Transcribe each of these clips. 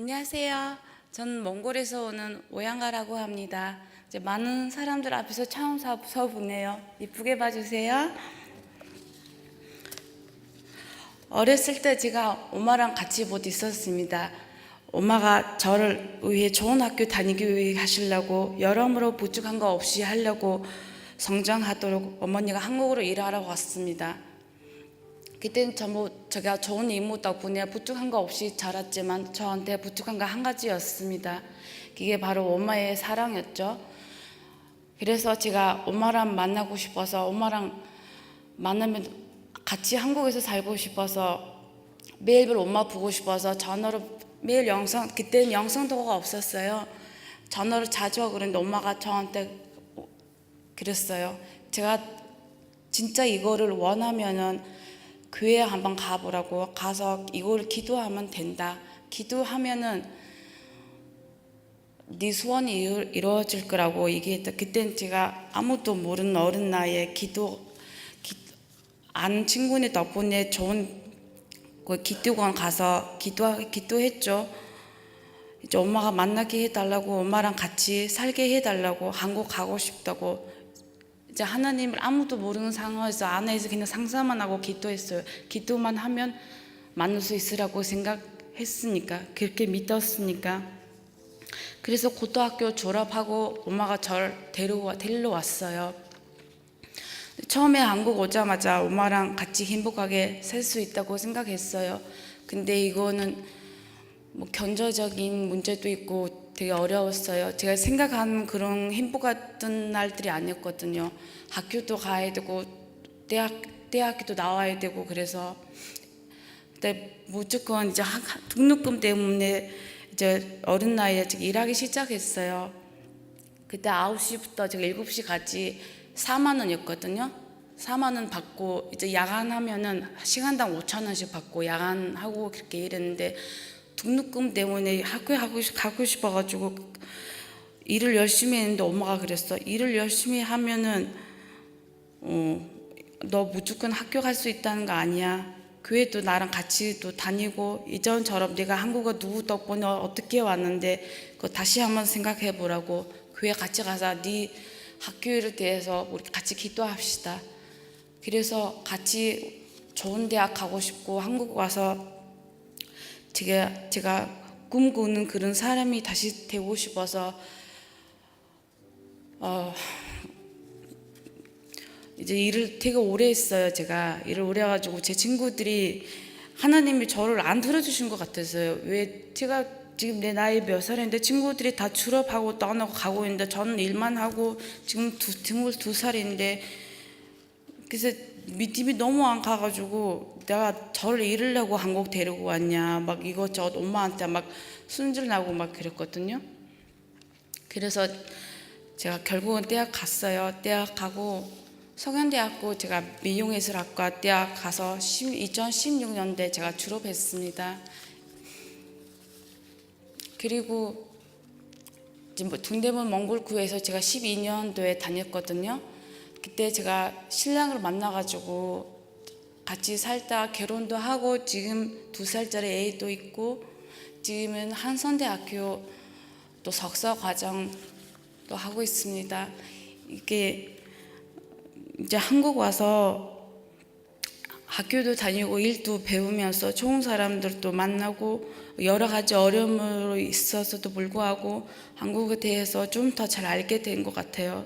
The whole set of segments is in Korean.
안녕하세요. 저는 몽골에서 오는 오양가라고 합니다. 이제 많은 사람들 앞에서 처음 서, 서보네요. 이쁘게 봐주세요. 어렸을 때 제가 엄마랑 같이 못 있었습니다. 엄마가 저를 위해 좋은 학교 다니기 위해 하시려고 여러모로 부족한 거 없이 하려고 성장하도록 어머니가 한국으로 일하러 왔습니다. 그때는 전부 제가 좋은 이모 덕분에 부족한 거 없이 자랐지만 저한테 부족한 거 한 가지였습니다. 그게 바로 엄마의 사랑이었죠. 그래서 제가 엄마랑 만나고 싶어서 엄마랑 만나면 같이 한국에서 살고 싶어서 매일매일 엄마 보고 싶어서 전화로 매일 영상 그때는 영상도가 없었어요. 전화로 자주 하고 그랬는데 엄마가 저한테 그랬어요. 제가 진짜 이거를 원하면은 교회 한번 가보라고 가서 이걸 기도하면 된다. 기도하면은 네 소원이 이루- 이루어질 거라고 얘기했다. 그땐 제가 아무도 모르는 어린 나이에 기도 기, 아는 친구네 덕분에 좋은 그 기도관 가서 기도 기도했죠. 이제 엄마가 만나게 해달라고 엄마랑 같이 살게 해달라고 한국 가고 싶다고 이제 하나님을 아무도 모르는 상황에서 안에서 그냥 상상만 하고 기도했어요. 기도만 하면 만날 수 있으라고 생각했으니까 그렇게 믿었으니까 그래서 고등학교 졸업하고 엄마가 절 데리고 데리러 왔어요. 처음에 한국 오자마자 엄마랑 같이 행복하게 살 수 있다고 생각했어요. 근데 이거는 뭐 경제적인 문제도 있고 되게 어려웠어요. 제가 생각하는 그런 행복했던 날들이 아니었거든요. 학교도 가야 되고 대학 대학교도 나와야 되고 그래서 근데 무조건 이제 등록금 때문에 이제 어린 나이에 지금 일하기 시작했어요. 그때 9시부터 제가 7시까지 4만 원이었거든요. 4만 원 받고 이제 야간하면은 시간당 5천 원씩 받고 야간하고 그렇게 일했는데 등록금 때문에 학교에 하고 싶- 가고 싶어가지고 일을 열심히 했는데 엄마가 그랬어. 일을 열심히 하면은 어, 너 무조건 학교 갈 수 있다는 거 아니야. 교회도 나랑 같이 또 다니고 이전처럼 내가 한국어 누구 덕분에 어떻게 왔는데 그거 다시 한번 생각해 보라고 교회 같이 가서 네 학교에 대해서 우리 같이 기도합시다. 그래서 같이 좋은 대학 가고 싶고 한국 와서 제가 제가 꿈꾸는 그런 사람이 다시 되고 싶어서 어 이제 일을 되게 오래 했어요. 제가 일을 오래 해가지고 제 친구들이 하나님이 저를 안 들어주신 것 같아서요. 왜 제가 지금 내 나이 몇 살인데 친구들이 다 졸업하고 떠나고 가고 있는데 저는 일만 하고 지금 두, 스물 두 살인데 그래서 믿음이 너무 안 가가지고 내가 저를 잃으려고 한국 데리고 왔냐 막 이것저것 엄마한테 막 순질나고 막 그랬거든요. 그래서 제가 결국은 대학 갔어요. 대학 가고 서강대학교 제가 미용예술학과 대학 가서 2016년대 제가 졸업했습니다. 그리고 뭐 동대문 몽골구에서 제가 12년도에 다녔거든요. 그때 제가 신랑을 만나가지고 같이 살다 결혼도 하고 지금 두 살짜리 애도 있고 지금은 한선대학교 또 석사 과정도 하고 있습니다. 이게 이제 한국 와서 학교도 다니고 일도 배우면서 좋은 사람들도 만나고 여러 가지 어려움으로 있어서도 불구하고 한국에 대해서 좀 더 잘 알게 된 것 같아요.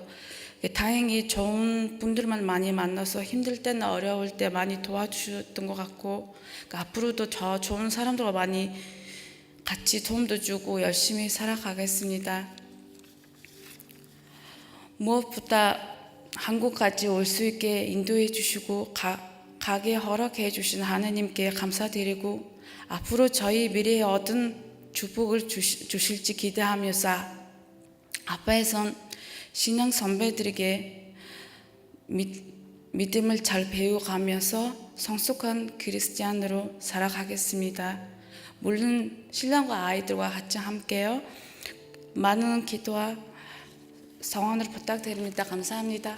다행히 좋은 분들만 많이 만나서 힘들 때나 어려울 때 많이 도와주셨던 것 같고 그러니까 앞으로도 저 좋은 사람들과 많이 같이 도움도 주고 열심히 살아가겠습니다. 무엇보다 한국까지 올 수 있게 인도해 주시고 가, 가게 허락해 주신 하나님께 감사드리고 앞으로 저희 미래에 얻은 축복을 주시, 주실지 기대하면서 아빠에선 신앙 선배들에게 믿, 믿음을 잘 배워가면서 성숙한 그리스도인으로 살아가겠습니다. 물론 신랑과 아이들과 같이 함께요. 많은 기도와 성원을 부탁드립니다. 감사합니다.